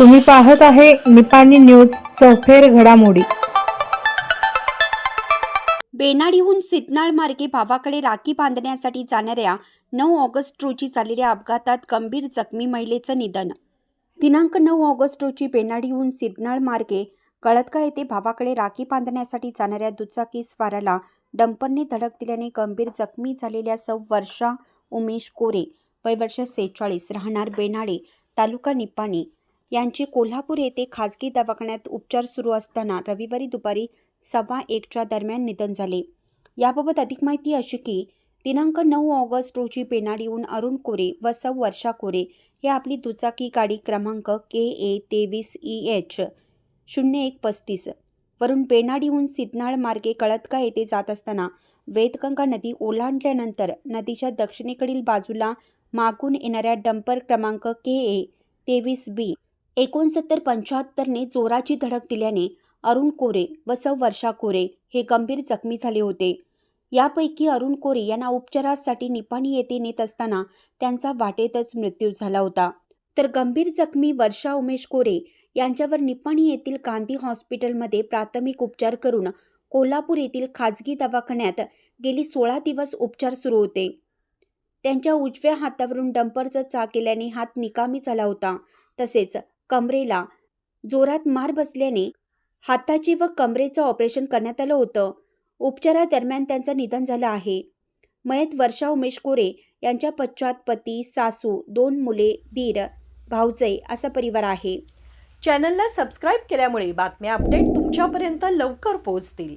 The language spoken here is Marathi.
तुम्ही पाहत आहे निपाणी न्यूज सफेर घडामोडी. बेनाडीहून सितनाळ मार्गे भावाकडे राखी बांधण्यासाठी जाणाऱ्या नऊ ऑगस्ट रोजी झालेल्या अपघातात गंभीर जखमी महिलेचं निधन. दिनांक नऊ ऑगस्ट रोजी बेनाडीहून सिद्धनाळ मार्गे कळतका येथे भावाकडे राखी बांधण्यासाठी जाणाऱ्या दुचाकी स्वाराला डंपरने धडक दिल्याने गंभीर जखमी झालेल्या सौ वर्षा उमेश कोरे वय वर्ष सेहेचाळीस राहणार बेनाडे तालुका निपाणी यांचे कोल्हापूर येथे खाजगी दवाखान्यात उपचार सुरू असताना रविवारी दुपारी सव्वा एकच्या दरम्यान निधन झाले. याबाबत अधिक माहिती अशी की दिनांक नऊ ऑगस्ट रोजी बेनाडीहून अरुण कोरे व सौ वर्षा कोरे हे आपली दुचाकी गाडी क्रमांक के ए तेवीस ई एच शून्य एक पस्तीस वरून बेनाडीहून सिद्धनाळ मार्गे कळतका येथे जात असताना वेदगंगा नदी ओलांडल्यानंतर नदीच्या दक्षिणेकडील बाजूला मागून येणाऱ्या डंपर क्रमांक के ए तेवीस बी एकोणसत्तर पंच्याहत्तरने जोराची धडक दिल्याने अरुण कोरे व सौ. वर्षा कोरे हे गंभीर जखमी झाले होते. यापैकी अरुण कोरे यांना उपचारासाठी निपाणी येथे नेत असताना त्यांचा वाटेतच मृत्यू झाला होता. तर गंभीर जखमी वर्षा उमेश कोरे यांच्यावर निपाणी येथील गांधी हॉस्पिटलमध्ये प्राथमिक उपचार करून कोल्हापूर येथील खाजगी दवाखान्यात गेली सोळा दिवस उपचार सुरू होते. त्यांच्या उजव्या हातावरून डंपरचा चाक केल्याने हात निकामी झाला होता. तसेच कमरेला. जोरात मार बसल्याने हाताचे व कमरेचं ऑपरेशन करण्यात आलं होतं. उपचारादरम्यान त्यांचं निधन झालं आहे. मयत वर्षा उमेश कोरे यांच्या पश्चात पती सासू दोन मुले दीर भाऊजय असा परिवार आहे. चॅनलला सबस्क्राईब केल्यामुळे बातम्या अपडेट तुमच्यापर्यंत लवकर पोहोचतील.